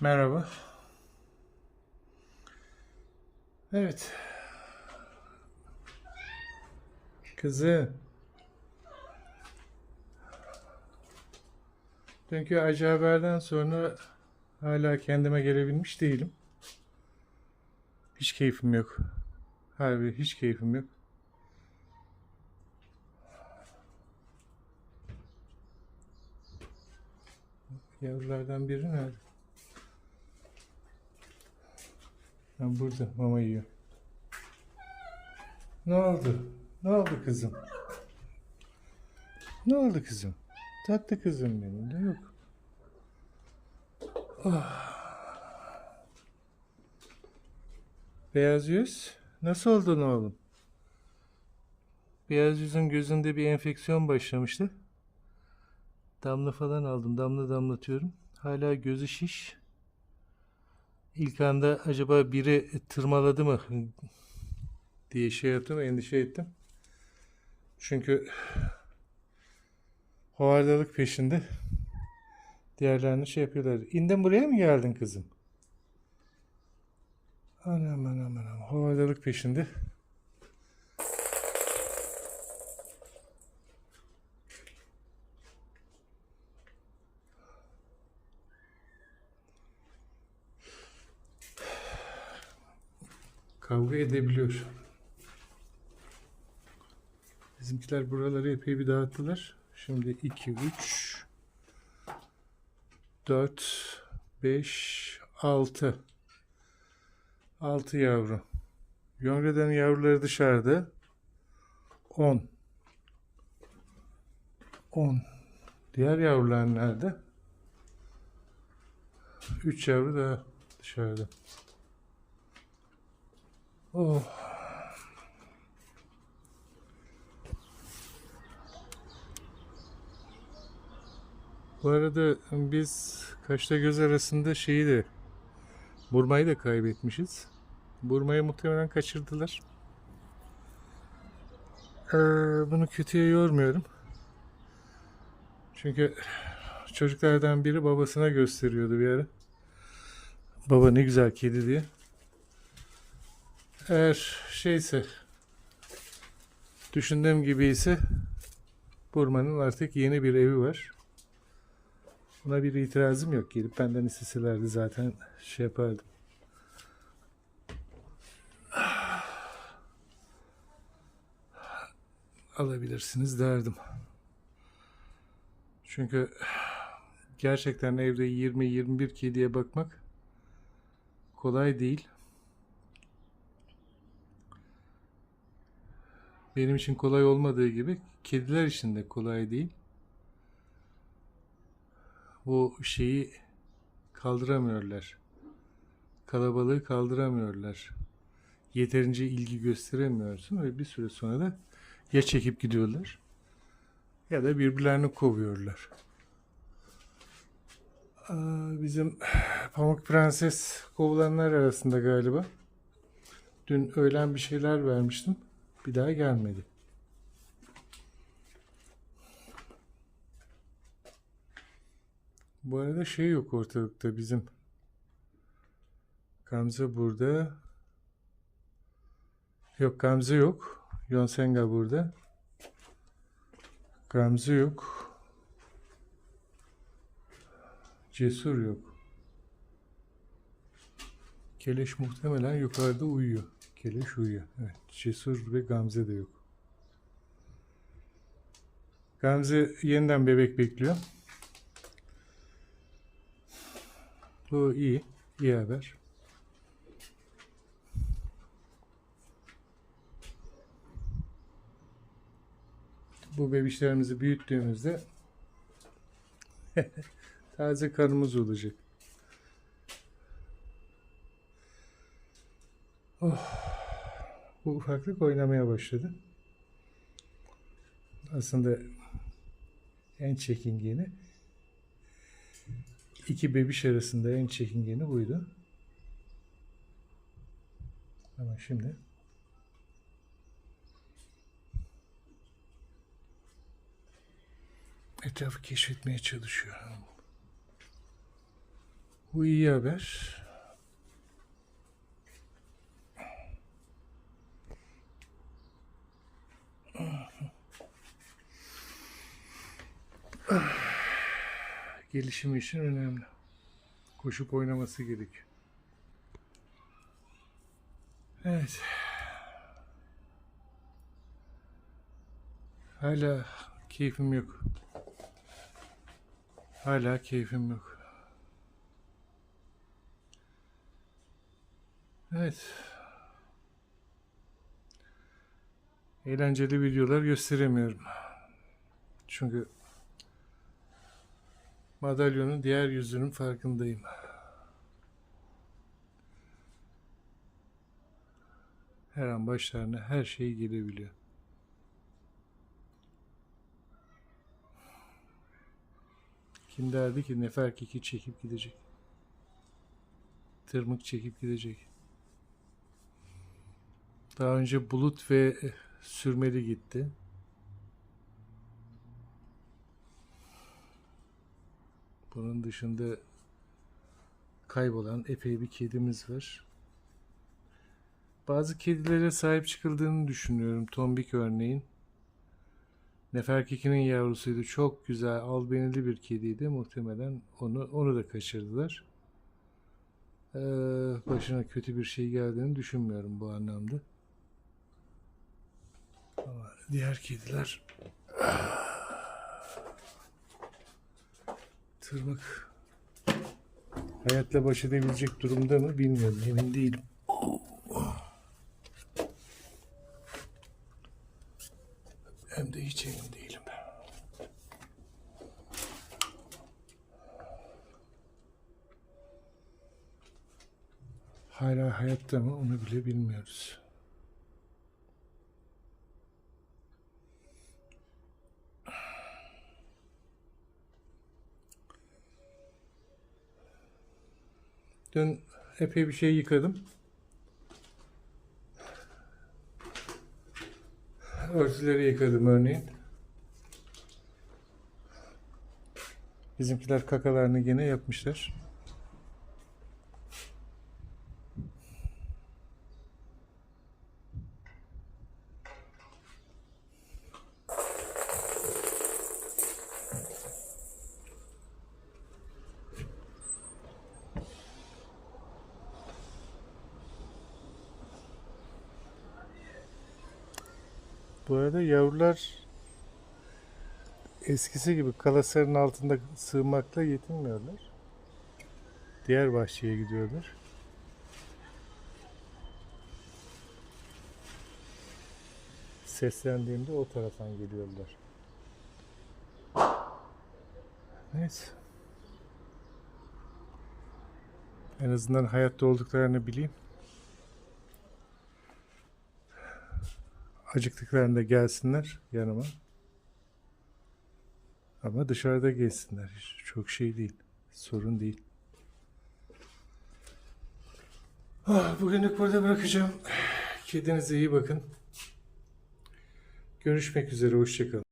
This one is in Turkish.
Merhaba. Evet. Kızı. Dünkü acı haberden sonra hala kendime gelebilmiş değilim. Hiç keyfim yok. Harbi hiç keyfim yok. Yavrulardan biri nerede? Ha, burada mama yiyor. Ne oldu? Ne oldu kızım? Ne oldu kızım? Tatlı kızım benim de yok. Ah. Beyaz yüz, nasıl oldun oğlum? Beyaz yüzün gözünde bir enfeksiyon başlamıştı. Damla falan aldım, damla damlatıyorum. Hala gözü şiş. İlk anda acaba biri tırmaladı mı diye şey yaptım, endişe ettim. Çünkü hovardalık peşinde. Diğerlerini şey yapıyorlar. İndin buraya mı geldin kızım? Anam anam anam. Hovardalık peşinde. Kavga edebiliyor. Bizimkiler buraları epey bir dağıttılar. Şimdi 2, 3, 4, 5, 6. 6 yavru. Yongre'den yavruları dışarıda. 10. 10. Diğer yavrular nerede? 3 yavru daha dışarıda. Oh. Bu arada biz kaçta göz arasında şeyi de Burmayı da kaybetmişiz. Burmayı muhtemelen kaçırdılar. Ee, bunu kötüye yormuyorum. Çünkü çocuklardan biri babasına gösteriyordu bir ara. Baba ne güzel kedi diye. Eğer şeyse düşündüğüm gibi ise Burma'nın artık yeni bir evi var. Buna bir itirazım yok. Gelip benden isteselerdi zaten şey yapardım. Alabilirsiniz derdim. Çünkü gerçekten evde 20-21 kediye bakmak kolay değil. Benim için kolay olmadığı gibi kediler için de kolay değil. Bu şeyi kaldıramıyorlar. Kalabalığı kaldıramıyorlar. Yeterince ilgi gösteremiyorsun ve bir süre sonra da ya çekip gidiyorlar ya da birbirlerini kovuyorlar. Bizim Pamuk Prenses kovulanlar arasında galiba. Dün öğlen bir şeyler vermiştim. Bir daha gelmedi. Bu arada şey yok ortalıkta bizim. Gamze burada. Yok Gamze yok. Yonsenga burada. Gamze yok. Cesur yok. Keleş muhtemelen yukarıda uyuyor. Keleş uyuyor. Evet. Cesur ve Gamze de yok. Gamze yeniden bebek bekliyor. Bu iyi. iyi haber. Bu bebişlerimizi büyüttüğümüzde taze karnımız olacak. Oh. Bu ufaklık oynamaya başladı. Aslında en çekingeni iki bebiş arasında en çekingeni buydu. Ama şimdi etrafı keşfetmeye çalışıyor. Bu iyi haber. Gelişimi için önemli. Koşup oynaması gerekiyor. Evet. Hala keyfim yok. Hala keyfim yok. Evet. Eğlenceli videolar gösteremiyorum. Çünkü madalyonun diğer yüzünün farkındayım. Her an başlarına her şey gelebiliyor. Kim derdi ki Nefer Kiki çekip gidecek. Tırmık çekip gidecek. Daha önce bulut ve sürmeli gitti. Bunun dışında kaybolan epey bir kedimiz var. Bazı kedilere sahip çıkıldığını düşünüyorum. Tombik örneğin. Neferkiki'nin yavrusuydu. Çok güzel, albenili bir kediydi. Muhtemelen onu onu da kaçırdılar. Ee, başına kötü bir şey geldiğini düşünmüyorum bu anlamda. Ama diğer kediler tırmık hayatla baş edebilecek durumda mı bilmiyorum. Emin değilim. Hem de hiç emin değilim. Hala hayatta mı onu bile bilmiyoruz. Dün epey bir şey yıkadım. Örtüleri yıkadım örneğin. Bizimkiler kakalarını gene yapmışlar. Bu arada yavrular eskisi gibi kalasların altında sığmakla yetinmiyorlar. Diğer bahçeye gidiyorlar. Seslendiğimde o taraftan geliyorlar. Neyse. En azından hayatta olduklarını bileyim. Acıktıklarında gelsinler yanıma. Ama dışarıda gezsinler. Hiç Çok şey değil. Sorun değil. Ah, bugünlük burada bırakacağım. Kendinize iyi bakın. Görüşmek üzere. Hoşçakalın.